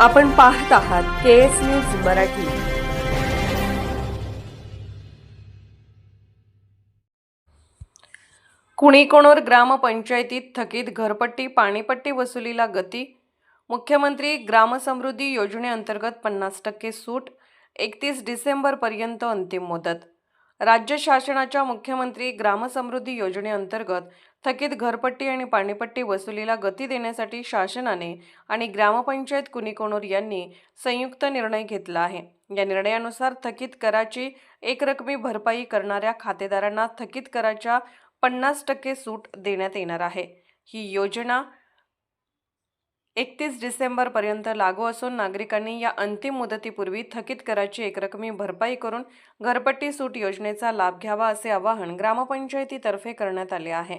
आपण पाहत आहात के एस न्यूज मराठी. कुणीकोणोर ग्रामपंचायतीत थकीत घरपट्टी पाणीपट्टी वसुलीला गती. मुख्यमंत्री ग्रामसमृद्धी योजनेअंतर्गत पन्नास टक्के सूट. एकतीस डिसेंबरपर्यंत अंतिम मुदत. राज्य शासनाच्या मुख्यमंत्री ग्रामसमृद्धी योजनेअंतर्गत थकीत घरपट्टी आणि पाणीपट्टी वसुलीला गती देण्यासाठी शासनाने आणि ग्रामपंचायत कुणीकोणूर यांनी संयुक्त निर्णय घेतला आहे. या निर्णयानुसार थकीत कराची एकरकमी भरपाई करणाऱ्या खातेदारांना थकीत कराच्या पन्नास टक्के सूट देण्यात येणार आहे. ही योजना एकतीस डिसेंबरपर्यंत लागू असून नागरिकांनी या अंतिम मुदतीपूर्वी थकीत कराची एकरकमी भरपाई करून घरपट्टी सूट योजनेचा लाभ घ्यावा असे आवाहन ग्रामपंचायतीतर्फे करण्यात आले आहे.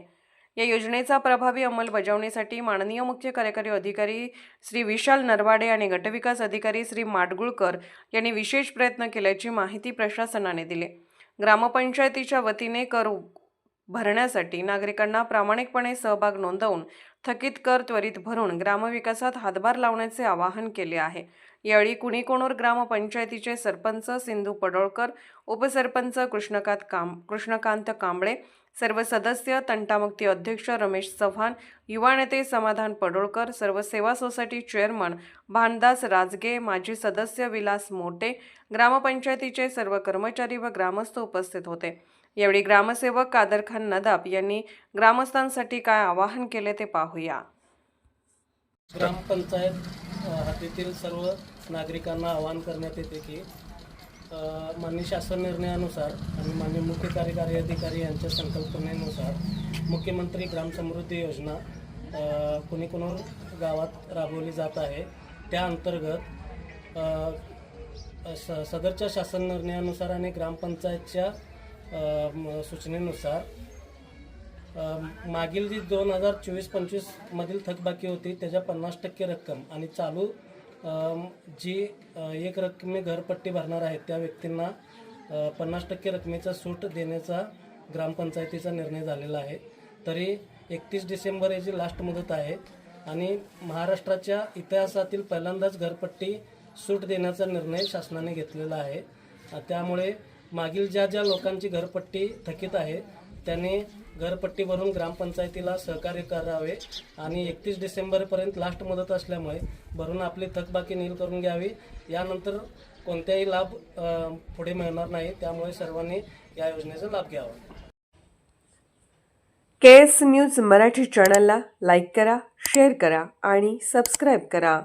या योजनेचा प्रभावी अंमलबजावणीसाठी माननीय मुख्य कार्यकारी अधिकारी श्री विशाल नरवाडे आणि गटविकास अधिकारी श्री माडगुळकर यांनी विशेष प्रयत्न केल्याची माहिती प्रशासनाने दिली. ग्रामपंचायतीच्या वतीने कर भरण्यासाठी नागरिकांना प्रामाणिकपणे सहभाग नोंदवून थकीत कर त्वरित भरून ग्रामविकासात हातभार लावण्याचे आवाहन केले आहे. यावेळी कुणीकोणोर ग्रामपंचायतीचे सरपंच सिंधू पडोळकर उपसरपंच कृष्णकांत काम कृष्णकांत कांबळे सर्व सदस्य तंटामुक्ती अध्यक्ष रमेश चव्हाण युवा नेते समाधान पडोळकर सर्व सेवा सोसायटी चेअरमन भानदास राजगे माजी सदस्य विलास मोटे ग्रामपंचायतीचे सर्व कर्मचारी व ग्रामस्थ उपस्थित होते. यावेळी ग्रामसेवक कादर खान नदाब यांनी ग्रामस्थांसाठी काय आवाहन केले ते पाहूया. ग्रामपंचायत हद्दीतील सर्व नागरिकांना आवाहन करण्यात येते की अ, माननीय शासन निर्णयानुसार आणि माननीय मुख्य कार्यकारी अधिकारी यांच्या संकल्पनेनुसार मुख्यमंत्री ग्रामसमृद्धी योजना कुणी कुणीकुणूर गावात राबवली जात आहे त्या अंतर्गत स सदरच्या शासन निर्णयानुसार आणि ग्रामपंचायतच्या सूचनेनुसार मागील जी दोन हजार चोवीस पंचवीसमधील थकबाकी होती त्याच्या पन्नास टक्के रक्कम आणि चालू जी एक रकमी घरपट्टी भरणार आहेत त्या व्यक्तींना पन्नास टक्के रकमेचा सूट देण्याचा ग्रामपंचायतीचा निर्णय झालेला आहे. तरी एकतीस डिसेंबर याची लास्ट मुदत आहे आणि महाराष्ट्राच्या इतिहासातील पहिल्यांदाच घरपट्टी सूट देण्याचा निर्णय शासनाने घेतलेला आहे. त्यामुळे मागील ज्या ज्या लोकांची घरपट्टी थकीत आहे त्यांनी घरपट्टी भरून ग्रामपंचायतीला सहकार्य करावे आणि एकतीस डिसेंबरपर्यंत लास्ट मुदत असल्यामुळे भरून आपली थकबाकी नील करून घ्यावी. यानंतर कोणत्याही लाभ पुढे मिळणार नाही त्यामुळे सर्वांनी या योजनेचा लाभ घ्यावा. के एस न्यूज मराठी चॅनलला लाईक करा शेअर करा आणि सबस्क्राईब करा.